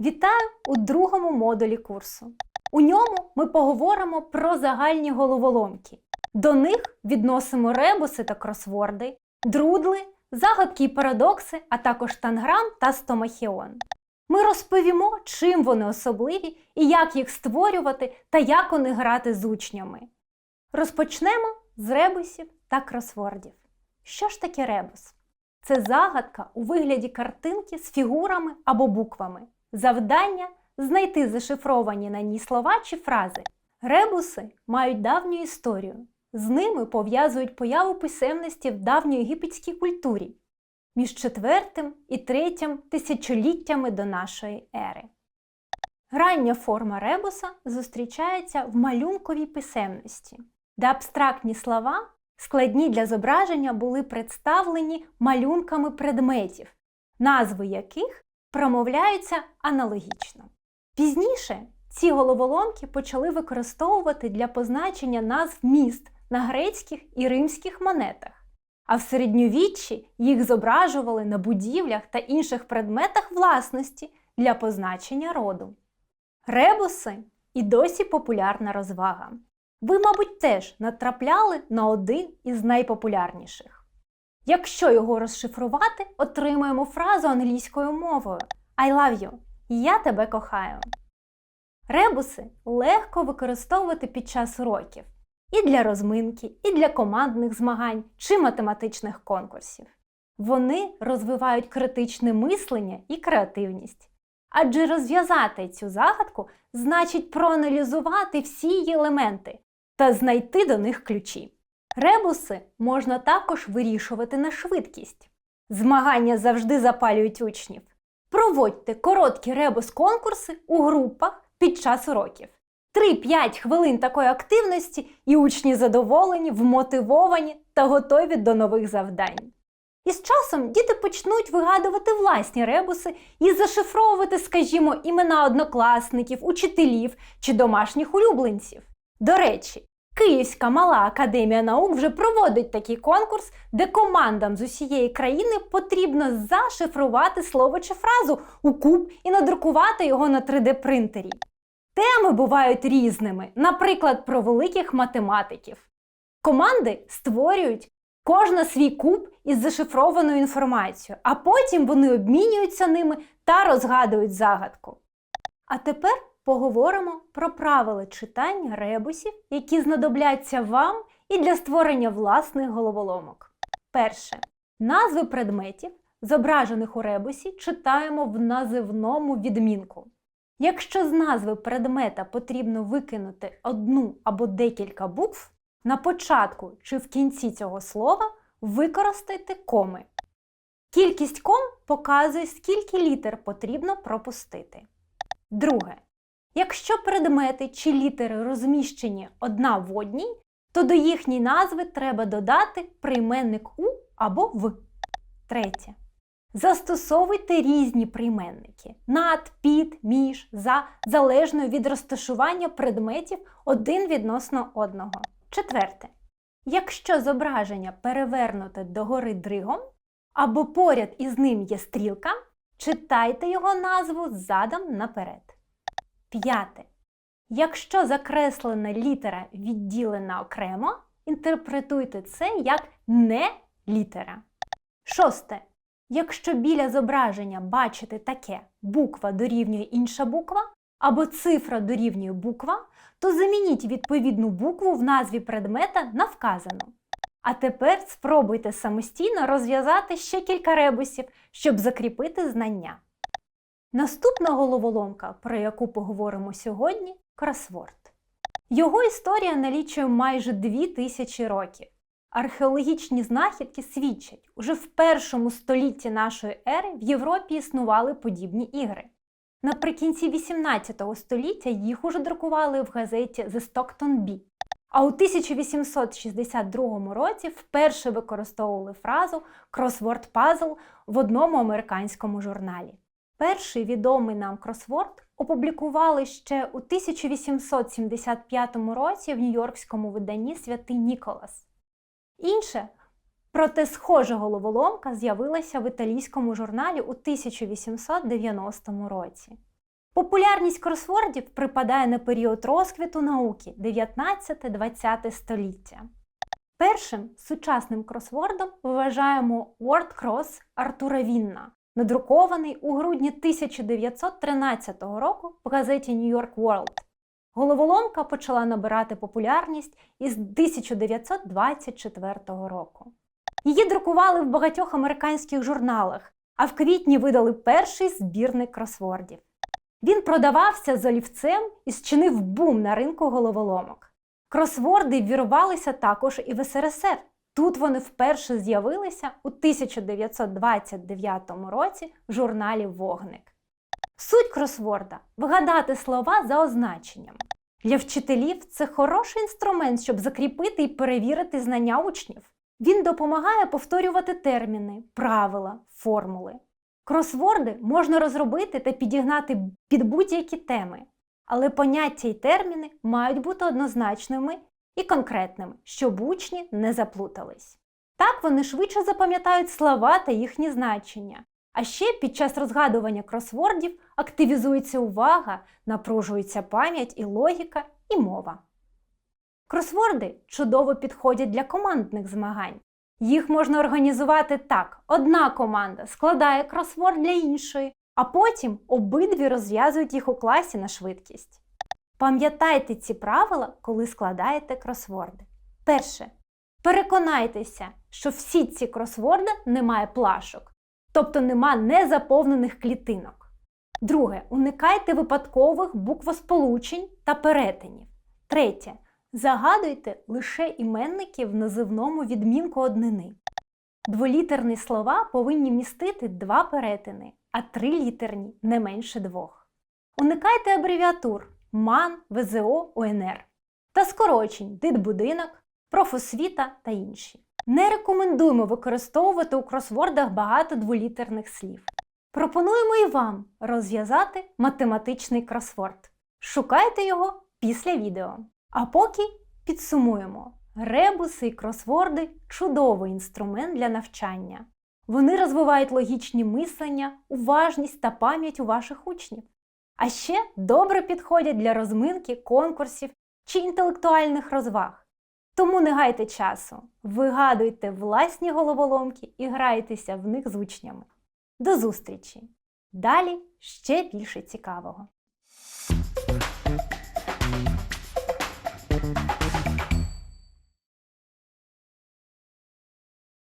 Вітаю у другому модулі курсу. У ньому ми поговоримо про загальні головоломки. До них відносимо ребуси та кросворди, друдли, загадки і парадокси, а також танграм та стомахіон. Ми розповімо, чим вони особливі і як їх створювати та як у них грати з учнями. Розпочнемо з ребусів та кросвордів. Що ж таке ребус? Це загадка у вигляді картинки з фігурами або буквами. Завдання знайти зашифровані на ній слова чи фрази. Ребуси мають давню історію. З ними пов'язують появу писемності в давньої єгипетській культурі між четвертим і третім тисячоліттями до нашої ери. Рання форма ребуса зустрічається в малюнковій писемності, де абстрактні слова, складні для зображення, були представлені малюнками предметів, назви яких промовляються аналогічно. Пізніше ці головоломки почали використовувати для позначення назв міст на грецьких і римських монетах, а в середньовіччі їх зображували на будівлях та інших предметах власності для позначення роду. Ребуси і досі популярна розвага. Ви, мабуть, теж натрапляли на один із найпопулярніших. Якщо його розшифрувати, отримаємо фразу англійською мовою I love you. Я тебе кохаю. Ребуси легко використовувати під час уроків і для розминки, і для командних змагань чи математичних конкурсів. Вони розвивають критичне мислення і креативність. Адже розв'язати цю загадку значить проаналізувати всі її елементи та знайти до них ключі. Ребуси можна також вирішувати на швидкість. Змагання завжди запалюють учнів. Проводьте короткі ребус-конкурси у групах під час уроків. 3-5 хвилин такої активності, і учні задоволені, вмотивовані та готові до нових завдань. І з часом діти почнуть вигадувати власні ребуси і зашифровувати, скажімо, імена однокласників, учителів чи домашніх улюбленців. До речі, Київська мала академія наук вже проводить такий конкурс, де командам з усієї країни потрібно зашифрувати слово чи фразу у куб і надрукувати його на 3D-принтері. Теми бувають різними, наприклад, про великих математиків. Команди створюють кожна свій куб із зашифрованою інформацією, а потім вони обмінюються ними та розгадують загадку. А тепер поговоримо про правила читання ребусів, які знадобляться вам і для створення власних головоломок. Перше. Назви предметів, зображених у ребусі, читаємо в називному відмінку. Якщо з назви предмета потрібно викинути одну або декілька букв, на початку чи в кінці цього слова використайте коми. Кількість ком показує, скільки літер потрібно пропустити. Друге. Якщо предмети чи літери розміщені одна в одній, то до їхньої назви треба додати прийменник у або в. Третє. Застосовуйте різні прийменники над, під, між, за, залежно від розташування предметів один відносно одного. Четверте. Якщо зображення перевернуте догори дригом, або поряд із ним є стрілка, читайте його назву задом наперед. П'яте. Якщо закреслена літера відділена окремо, інтерпретуйте це як не літера. Шосте. Якщо біля зображення бачите таке буква дорівнює інша буква або цифра дорівнює буква, то замініть відповідну букву в назві предмета на вказану. А тепер спробуйте самостійно розв'язати ще кілька ребусів, щоб закріпити знання. Наступна головоломка, про яку поговоримо сьогодні кросворд. Його історія налічує майже дві тисячі років. Археологічні знахідки свідчать, уже в першому столітті нашої ери в Європі існували подібні ігри. Наприкінці 18 століття їх уже друкували в газеті The Stockton Bee. А у 1862 році вперше використовували фразу Crossword Puzzle в одному американському журналі. Перший відомий нам кросворд опублікували ще у 1875 році в нью-йоркському виданні Святий Ніколас. Інше, проте схожа головоломка з'явилася в італійському журналі у 1890 році. Популярність кросвордів припадає на період розквіту науки 19-20 століття. Першим сучасним кросвордом вважаємо Word Cross Артура Вінна, надрукований у грудні 1913 року в газеті New York World. Головоломка почала набирати популярність із 1924 року. Її друкували в багатьох американських журналах, а в квітні видали перший збірник кросвордів. Він продавався з олівцем і зчинив бум на ринку головоломок. Кросворди вірвалися також і в СРСР. Тут вони вперше з'явилися у 1929 році в журналі Вогник. Суть кросворда вигадати слова за означенням. Для вчителів це хороший інструмент, щоб закріпити і перевірити знання учнів. Він допомагає повторювати терміни, правила, формули. Кросворди можна розробити та підігнати під будь-які теми, але поняття й терміни мають бути однозначними і конкретними, щоб учні не заплутались. Так вони швидше запам'ятають слова та їхні значення. А ще під час розгадування кросвордів активізується увага, напружується пам'ять і логіка, і мова. Кросворди чудово підходять для командних змагань. Їх можна організувати так: одна команда складає кросворд для іншої, а потім обидві розв'язують їх у класі на швидкість. Пам'ятайте ці правила, коли складаєте кросворди. Перше. Переконайтеся, що всі ці кросворди не має плашок, тобто нема незаповнених клітинок. Друге. Уникайте випадкових буквосполучень та перетинів. Третє. Загадуйте лише іменники в називному відмінку однини. Дволітерні слова повинні містити два перетини, а трилітерні не менше двох. Уникайте абревіатур МАН, ВЗО, УНР та скорочень дитбудинок, профосвіта та інші. Не рекомендуємо використовувати у кросвордах багато дволітерних слів. Пропонуємо і вам розв'язати математичний кросворд. Шукайте його після відео. А поки підсумуємо: ребуси і кросворди чудовий інструмент для навчання. Вони розвивають логічні мислення, уважність та пам'ять у ваших учнів. А ще добре підходять для розминки, конкурсів чи інтелектуальних розваг. Тому не гайте часу, вигадуйте власні головоломки і грайтеся в них з учнями. До зустрічі! Далі ще більше цікавого!